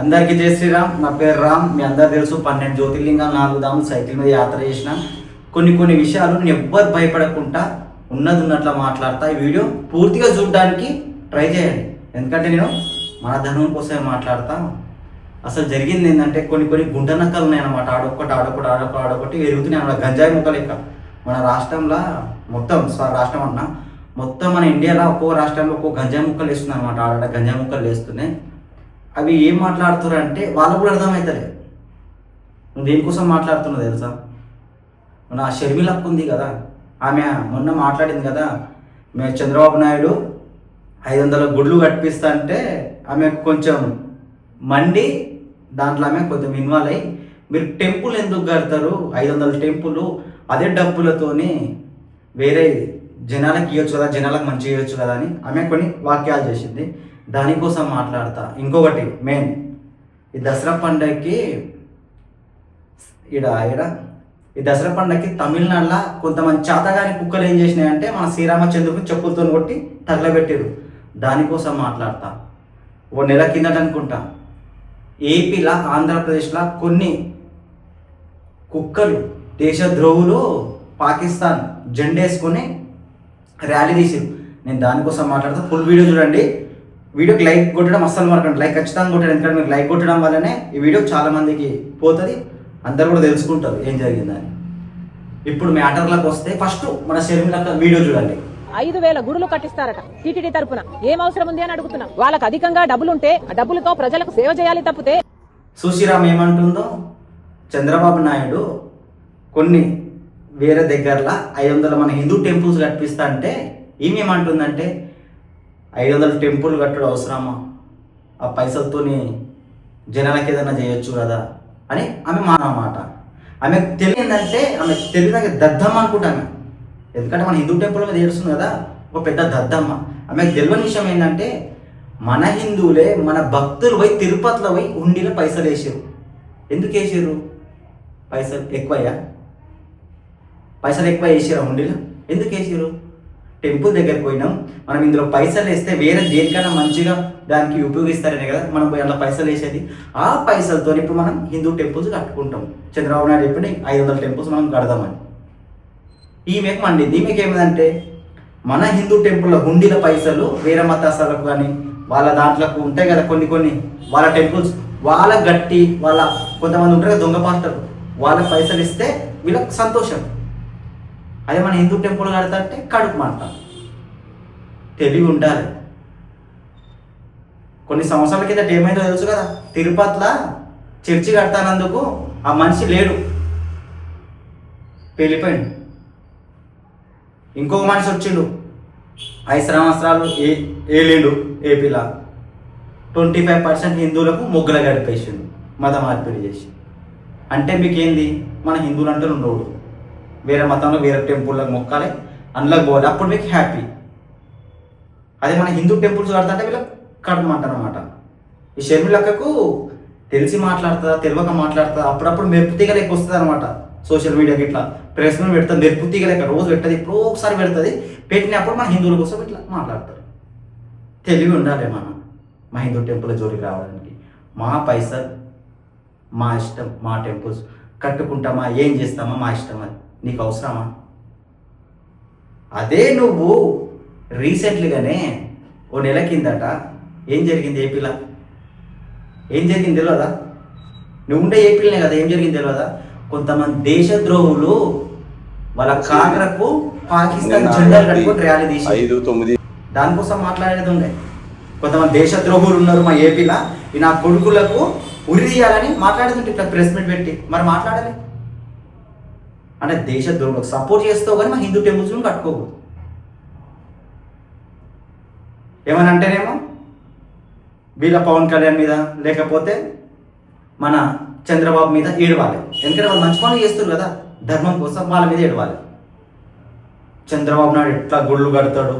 అందరికీ జై శ్రీరామ్. నా పేరు రామ్. మీ అందరు తెలుసు పన్నెండు జ్యోతిర్లింగాలు నాలుగు దాము సైకిల్ మీద యాత్ర చేసిన. కొన్ని కొన్ని విషయాలు నేను ఎవ్వరు భయపడకుండా ఉన్నది ఉన్నట్లు మాట్లాడతా. ఈ వీడియో పూర్తిగా చూడడానికి ట్రై చేయండి. ఎందుకంటే నేను మన ధనం కోసమే మాట్లాడతా. అసలు జరిగింది ఏంటంటే కొన్ని కొన్ని గుంట నక్కలు ఉన్నాయన్నమాట. ఆడొక్కటి ఆడొకటి ఆడొకటి ఆడొకటి ఎరుగుతున్నాయి అన్నమాట. గంజాయి ముక్క లెక్క. మన రాష్ట్రంలో మొత్తం రాష్ట్రం అన్న మొత్తం మన ఇండియాలో ఒక్కో రాష్ట్రంలో ఒక్కో గంజాయి ముక్కలు వేస్తున్నాయి అనమాట ఆడ గంజాయి ముక్కలు వేస్తున్నాయి. అవి ఏం మాట్లాడుతున్నారు అంటే వాళ్ళకు కూడా అర్థమవుతుంది నువ్వు దేనికోసం మాట్లాడుతున్నావు తెలుసా? మన ఆ ఉంది కదా ఆమె మొన్న మాట్లాడింది కదా మేము చంద్రబాబు నాయుడు ఐదు వందల గుడ్లు కట్టిస్తా అంటే ఆమె కొంచెం మండి దాంట్లో ఆమె కొంచెం ఇన్వాల్వ్ అయ్యి మీరు టెంపుల్ ఎందుకు కడతారు? ఐదు వందల టెంపుల్ అదే డబ్బులతోని వేరే జనాలకు ఇవ్వచ్చు కదా జనాలకు మంచి ఇవ్వచ్చు కదా అని ఆమె కొన్ని వాక్యాలు చేసింది. దానికోసం మాట్లాడతా. ఇంకొకటి మెయిన్ ఈ దసరా పండగకి ఈడ ఈడ? ఈ దసరా పండగకి తమిళనాడులో కొంతమంది చేతగాని కుక్కలు ఏం చేసినాయంటే మన శ్రీరామచంద్రుని చెప్పులతో కొట్టి తగలబెట్టారు దానికోసం మాట్లాడతా. ఓ నెల కిందట అనుకుంటా. ఏపీలో ఆంధ్రప్రదేశ్లో కొన్ని కుక్కలు దేశద్రోహులు పాకిస్తాన్ జెండేసుకొని ర్యాలీ తీసారు నేను దానికోసం మాట్లాడతా. ఫుల్ వీడియో చూడండి. వీడియోకి లైక్ కొట్టడం అస్సలు మరకండి. లైక్ ఖచ్చితంగా కొట్టండి. ఎందుకంటే మీరు లైక్ కొట్టడం వల్లనే ఈ వీడియో చాలా మందికి పోతుంది. అందరు కూడా తెలుసుకుంటారు ఏం జరిగిందని. ఇప్పుడు మ్యాటర్లకు వస్తే ఫస్ట్ మన షర్మిలక్క వీడియో చూడండి. ఐదు వేల గుడులు కట్టిస్తారట టీటీడీ తరపున. ఏం అవసరం ఉంది అని అడుగుతున్నాం. వాళ్ళకి అధికంగా డబ్బులుంటే ఆ డబ్బులతో ప్రజలకు సేవ చేయాలి తప్పితే సుశీరామ్ ఏమంటుందో చంద్రబాబు నాయుడు కొన్ని వేరే దగ్గరలో ఐదు వందల మన హిందూ టెంపుల్స్ కట్టిస్తా అంటే ఏమేమంటుందంటే ఐదు వందల టెంపుల్ కట్టడం అవసరమా? ఆ పైసలతోని జనాలకి ఏదైనా చేయొచ్చు కదా అని ఆమె మాట ఆమె తెలియందంటే ఆమె తెలియదాక దద్దమ్మ అనుకుంటాను. ఎందుకంటే మన హిందూ టెంపుల్ మీద ఏడుస్తుంది కదా ఒక పెద్ద దద్దమ్మ. ఆమెకు తెలియని విషయం ఏంటంటే మన హిందువులే మన భక్తులు పోయి తిరుపతిలో పోయి ఉండిలో పైసలు వేసారు ఎందుకు వేసారు పైసలు ఎక్కువయ్యా? పైసలు ఎక్కువ వేసారా హుండీలో? ఎందుకు వేసారు టెంపుల్ దగ్గరికి పోయినాం. మనం ఇందులో పైసలు వేస్తే వేరే దేనికైనా మంచిగా దానికి ఉపయోగిస్తారనే కదా మనం పోయి అలా పైసలు వేసేది. ఆ పైసలతో ఇప్పుడు మనం హిందూ టెంపుల్స్ కట్టుకుంటాం. చంద్రబాబు నాయుడు చెప్పిన ఐదు వందల టెంపుల్స్ మనం కడదామని. ఈమెకు మండింది. ఈమెకి ఏమిటంటే మన హిందూ టెంపుల్లో హుండీల పైసలు వేరే మతాసాలకు కానీ వాళ్ళ దాంట్లోకి ఉంటాయి కదా కొన్ని కొన్ని వాళ్ళ టెంపుల్స్. వాళ్ళ గట్టి వాళ్ళ కొంతమంది ఉంటారు కదా దొంగ పాస్టర్లు. వాళ్ళ పైసలు ఇస్తే వీళ్ళకి సంతోషం. అదే మన హిందూ టెంపుల్ కడతా అంటే కడుపు మంట. తెలివి ఉండాలి కొన్ని సంవత్సరాల కిందట ఏమైందో తెలుసు కదా? తిరుపతిలో చర్చి కడతానందుకు ఆ మనిషి లేడు. వెళ్ళిపోయిండు ఇంకొక మనిషి వచ్చిండు. ఐదు సంవత్సరాలు ఏ లేడు ఏపీలో. ట్వంటీ ఫైవ్ పర్సెంట్ హిందువులకు ముగ్గుల గడిపేసిండు. మత మార్పిడి చేసి. అంటే మీకేంది? మన హిందువులు అంటే ఉండకూడదు. వేరే మతంలో వేరే టెంపుల్లకు మొక్కాలి అందులోకి పోవాలి. అప్పుడు మీకు హ్యాపీ అదే మన హిందూ టెంపుల్స్ కడతాంటే వీళ్ళకి కడమంటారనమాట ఈ షర్మిలక్కకు తెలిసి మాట్లాడుతుందా తెలియక మాట్లాడుతుందా అప్పుడప్పుడు మెరుపు తీగలేక లెక్క వస్తుంది అనమాట సోషల్ మీడియాకి ఇట్లా ప్రెస్ మీద పెడుతుంది మెరుపు తీగలేక లెక్క రోజు పెట్టదు ఇప్పుడు ఒకసారి పెడుతుంది. పెట్టినప్పుడు మన హిందువుల కోసం ఇట్లా మాట్లాడతారు. తెలివి ఉండాలి మనం మా హిందూ టెంపుల్ జోలికి రావడానికి. మా పైసలు మా ఇష్టం మా టెంపుల్స్ కట్టుకుంటామా ఏం చేస్తామా మా ఇష్టం అది. నీకు అవసరమా అదే నువ్వు రీసెంట్లీగానే ఓ నెల కిందట ఏం జరిగింది ఏపీలో? ఏం జరిగింది తెలియదా నువ్వు ఉండే ఏపీలోనే కదా ఏం జరిగింది తెలియదా కొంతమంది దేశద్రోహులు వాళ్ళ కాంగ్రకు పాకిస్తాన్ జెండాలు కట్టుకొని ర్యాలీ తీసి ఐదు తొమ్మిది దానికోసం మాట్లాడేది ఉండే. కొంతమంది దేశద్రోహులు ఉన్నారు మా ఏపీలో. ఈ నా కొడుకులకు ఉరి తీయాలని మాట్లాడుతుంటే ఇట్లా ప్రెస్ మీట్ పెట్టి. మరి మాట్లాడాలి. అంటే దేశ దేశద్రోహులకు సపోర్ట్ చేస్తావు కానీ మా హిందూ టెంపుల్స్ కట్టుకోకూడదు ఏమని అంటేనేమో వీళ్ళ పవన్ కళ్యాణ్ మీద లేకపోతే మన చంద్రబాబు మీద ఏడవాలి. ఎందుకంటే వాళ్ళు మంచి పనులు చేస్తారు కదా ధర్మం కోసం వాళ్ళ మీద ఏడవాలి. చంద్రబాబు నాయుడు ఎట్లా గుళ్ళు కడతాడు?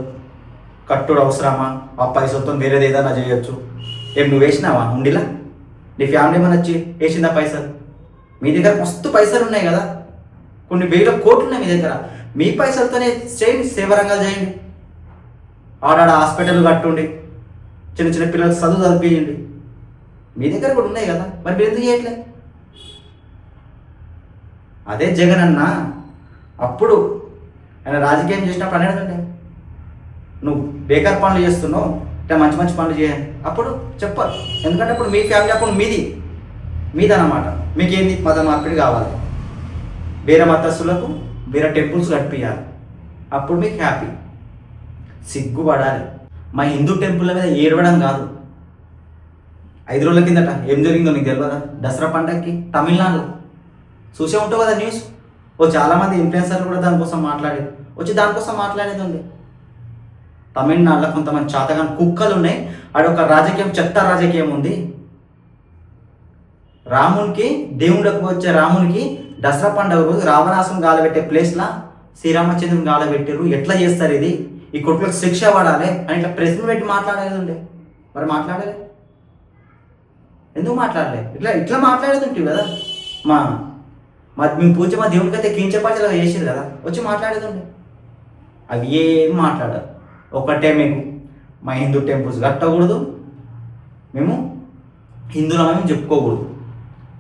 కట్టుడు అవసరమా? ఆ పైసలతో వేరేది ఏదైనా చేయొచ్చు. ఏం నువ్వు వేసినావా ఉండిలా? నీ ఫ్యామిలీ ఏమైనా వచ్చి వేసిందా పైసలు? మీ దగ్గర మస్తు పైసలు ఉన్నాయి కదా. కొన్ని వేల కోట్లు ఉన్నాయి మీ దగ్గర. మీ పైసలతోనే చేయండి సేవరంగా చేయండి. ఆడాడ హాస్పిటల్ కట్టుండి చిన్న చిన్న పిల్లలకు చదువు చదివించండి మీ దగ్గర కూడా ఉన్నాయి కదా మరి మీరు ఎందుకు చేయట్లే? అదే జగన్ అన్న అప్పుడు ఆయన రాజకీయం చేసినప్పుడు అనేది నువ్వు బేకార్ పనులు చేస్తున్నావు ఇట్లా మంచి మంచి పనులు చేయాలి. అప్పుడు చెప్పాలి ఎందుకంటే అప్పుడు మీ ఫ్యామిలీ అప్పుడు మీది మీది అన్నమాట ఏంది మత మార్పిడి కావాలి. వేరే మతస్థులకు వేరే టెంపుల్స్ కట్టియాలి అప్పుడు మీకు హ్యాపీ సిగ్గుపడాలి. మా హిందూ టెంపుల్ మీద ఏడవడం కాదు. ఐదు రోజుల కిందట ఏం జరిగిందో నీకు తెలియదా దసరా పండగకి తమిళనాడులో. చూసే ఉంటావు కదా న్యూస్ ఓ చాలామంది ఇన్ఫ్లుయెన్సర్లు కూడా దానికోసం మాట్లాడేది. వచ్చి దానికోసం మాట్లాడేది ఉంది. తమిళనాడులో కొంతమంది చాతగాని కుక్కలు ఉన్నాయి. ఆడొక రాజకీయం చెత్త రాజకీయం ఉంది. రామునికి దేవుళ్ళకు వచ్చే రామునికి దసరా పండుగ రోజు రావణాసుని గాలబెట్టే ప్లేస్లా శ్రీరామచంద్రుని గాలబెట్టారు ఎట్లా చేస్తారు ఇది? ఈ కొట్టులకు శిక్ష పడాలి అని ఇట్లా ప్రెస్ పెట్టి మాట్లాడేది ఉండే. మరి మాట్లాడలే? ఎందుకు మాట్లాడలే? ఇట్లా ఇట్లా మాట్లాడేది ఉంటుంది కదా. మా మా మేము పూజ మా దేవుడికి అయితే కించపాచలా చేసేది కదా. వచ్చి మాట్లాడేది ఉండే. అవి ఏం మాట్లాడరు. ఒకటే మీకు మా హిందూ టెంపుల్స్ కట్టకూడదు. మేము హిందువులమని చెప్పుకోకూడదు.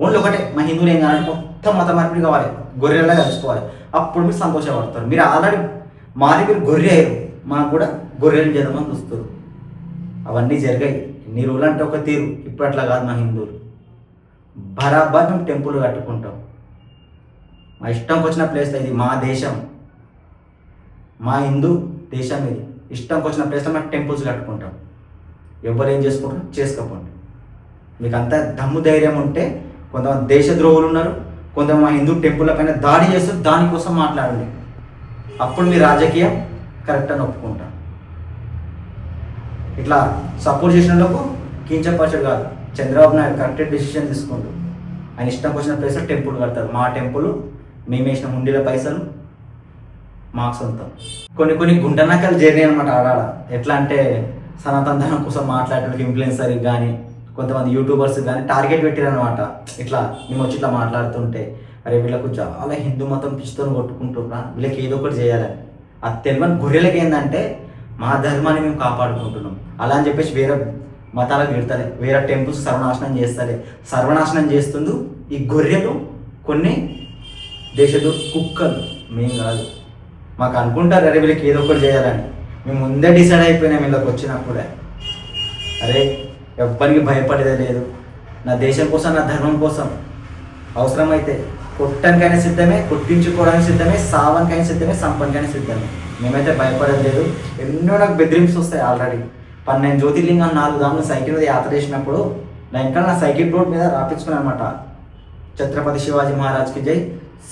ఓన్లీ ఒకటే మా హిందువులు ఏం కావాలంటే మొత్తం మత మార్పిడి కావాలి గొర్రెలా కలుసుకోవాలి. అప్పుడు మీరు సంతోషపడతారు. మీరు ఆల్రెడీ మారి మీరు గొర్రె అయ్యారు. మాకు కూడా గొర్రెలు చేద్దామని చూస్తారు. అవన్నీ జరిగాయి. ఎన్ని రోజులు అంటే ఒక తీరు. ఇప్పుడు అట్లా కాదు మా హిందువులు. బరాబర్ మేము టెంపుల్ కట్టుకుంటాం. మా ఇష్టంకి వచ్చిన ప్లేస్ ఇది మా దేశం. మా హిందూ దేశం ఇది. ఇష్టంకి వచ్చిన ప్లేస్లో మేము టెంపుల్స్ కట్టుకుంటాం. ఎవరు ఏం చేసుకుంటారు చేసుకోకండి మీకు అంత దమ్ము ధైర్యం ఉంటే కొంతమంది దేశద్రోహులు ఉన్నారు. కొందరు మా హిందూ టెంపుల్ పైన దాడి చేస్తారు దానికోసం మాట్లాడండి. అప్పుడు మీ రాజకీయం కరెక్ట్ అని ఒప్పుకుంటాం. ఇట్లా సపోర్ట్ చేసినందుకు కించపరచడు కాదు. చంద్రబాబు నాయుడు కరెక్ట్ డెసిషన్ తీసుకుంటారు ఆయన ఇష్టం వచ్చిన ప్లేస్లో టెంపుల్ కడతారు మా టెంపుల్ మేము వేసిన హుండీల పైసలు మాకు సొంతం. కొన్ని కొన్ని గుంటనక్కలు జర్నీ అనమాట ఆడాడ. ఎట్లా అంటే సనాతన ధనం కోసం మాట్లాడడానికి ఇన్ఫ్లుయెన్సర్ కానీ కొంతమంది యూట్యూబర్స్ కానీ టార్గెట్ పెట్టారనమాట ఇట్లా మేము వచ్చి ఇట్లా మాట్లాడుతుంటే అరే వీళ్ళకు చాలా హిందూ మతం పిచ్చుతో కొట్టుకుంటున్నా వీళ్ళకి ఏదో ఒకటి చేయాలని. ఆ తెలియని గొర్రెలకి ఏంటంటే మా ధర్మాన్ని మేము కాపాడుకుంటున్నాం. అలా అని చెప్పేసి వేరే మతాలకు పెడతలే వేరే టెంపుల్స్ సర్వనాశనం చేస్తలే. సర్వనాశనం చేస్తుండు ఈ గొర్రెలు కొన్ని దేశదు కుక్కలు. మేం కాదు. మాకు అనుకుంటారు అరే వీళ్ళకి ఏదో ఒకటి చేయాలని. మేము ముందే డిసైడ్ అయిపోయినాం వీళ్ళకి వచ్చినప్పుడే అరే ఎవ్వరికి భయపడేదే లేదు. నా దేశం కోసం నా ధర్మం కోసం అవసరమైతే కొట్టడానికైనా సిద్ధమే కొట్టించుకోవడానికి సిద్ధమే సావనికైనా సిద్ధమే సంపనికైనా సిద్ధమే. మేమైతే భయపడేది లేదు. ఎన్నో నాకు బెదిరింప్స్ వస్తాయి ఆల్రెడీ పన్నెండు జ్యోతిర్లింగం నాలుగు దాములు సైకిల్ మీద యాత్ర చేసినప్పుడు నా ఇంకా నా సైకిల్ రోడ్ మీద రాపించుకున్నాను అనమాట ఛత్రపతి శివాజీ మహారాజ్కి జై.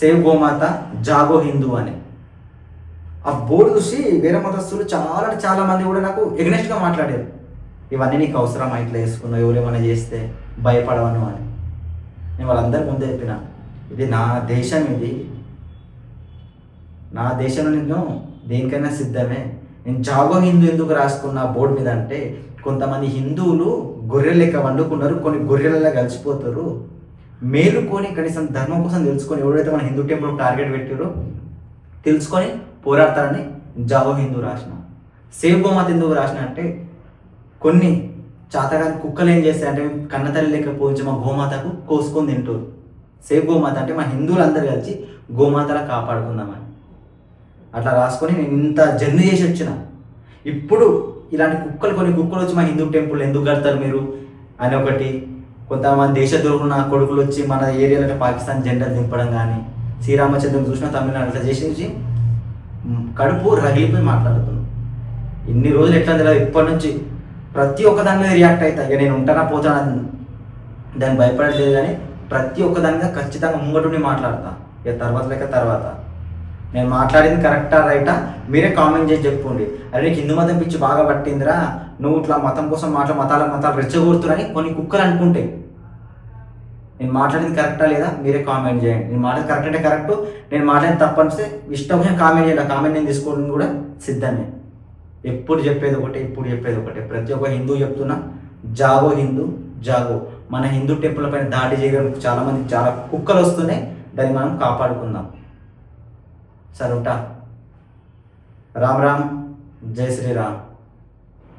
సేవ్ గోమాత జాగో హిందూ అని. ఆ బోర్డు చూసి వేరే మతస్థులు చాలా చాలా మంది కూడా నాకు ఎగ్నెస్ట్గా మాట్లాడారు. ఇవన్నీ నీకు అవసరమా? ఇట్లా వేసుకున్నావు ఎవరు ఏమైనా చేస్తే భయపడవను అని. నేను వాళ్ళందరి ముందే చెప్పిన ఇది నా దేశం ఇది. నా దేశంలో నేను దేనికైనా సిద్ధమే. నేను జాగో హిందూ ఎందుకు రాసుకున్న బోర్డు మీద అంటే కొంతమంది హిందువులు గొర్రెలు లెక్క వండుకున్నారు కొన్ని గొర్రెలలో కలిసిపోతారు. మేలుకొని కనీసం ధర్మం కోసం తెలుసుకొని ఎవరైతే మన హిందూ టెంపుల్ టార్గెట్ పెట్టారో తెలుసుకొని పోరాడతారని జాగో హిందూ రాసిన. సేవ్ గోమాత ఎందుకు రాసిన అంటే కొన్ని చాతగాని కుక్కలు ఏం చేస్తాయంటే కన్నతల్లి లేక పోయించి మా గోమాతకు కోసుకొని తింటారు. సేఫ్ గోమాత అంటే మా హిందువులందరూ కలిసి గోమాతలా కాపాడుకుందామని. అట్లా రాసుకొని నేను ఇంత జర్నీ చేసి వచ్చిన. ఇప్పుడు ఇలాంటి కుక్కలు కొన్ని కుక్కలు వచ్చి మా హిందూ టెంపుల్ ఎందుకు కడతారు మీరు? అని ఒకటి కొంతమంది దేశద్రోహులు నా కొడుకులు వచ్చి మన ఏరియాలో పాకిస్తాన్ జెండా దింపడం కానీ శ్రీరామచంద్రం చూసిన తమిళనాడు అట్లా చేసి కడుపు రగిలిపోయి మాట్లాడుతున్నాను ఇన్ని రోజులు ఎట్లా తెలియదు? ఇప్పటి నుంచి ప్రతి ఒక్క దాని మీద రియాక్ట్ అవుతా ఇక నేను ఉంటానా పోతానా దాన్ని భయపడలేదు కానీ ప్రతి ఒక్క దాని మీద ఖచ్చితంగా ముంగటుండి మాట్లాడతా. ఇక తర్వాత లేక తర్వాత. నేను మాట్లాడింది కరెక్టా రైటా మీరే కామెంట్ చేసి చెప్పుకోండి. అరే నీకు హిందూ మతం పిచ్చి బాగా పట్టిందిరా. నువ్వు ఇట్లా మతం కోసం మాట్లా మతాల మతాలు రెచ్చగొడుతున్నారని కొన్ని కుక్కలు అనుకుంటాయి నేను మాట్లాడింది కరెక్టా లేదా? మీరే కామెంట్ చేయండి. నేను మాట్లాడింది కరెక్ట్ అంటే కరెక్ట్ నేను మాట్లాడింది తప్పనిస్తే ఇష్టం కామెంట్ చేయాలి కామెంట్ నేను తీసుకోవడం కూడా సిద్ధమే. ఎప్పుడు చెప్పేది ఒకటే ఇప్పుడు చెప్పేది ఒకటే. ప్రతి ఒక్క హిందూ చెప్తున్నా జాగో హిందూ జాగో. మన హిందూ టెంపుల్ పైన దాడి చేయడానికి చాలామంది చాలా కుక్కలు వస్తున్నాయి దాన్ని మనం కాపాడుకుందాం. సరే ఉంటా. రామ్ రామ్ జై శ్రీరామ్.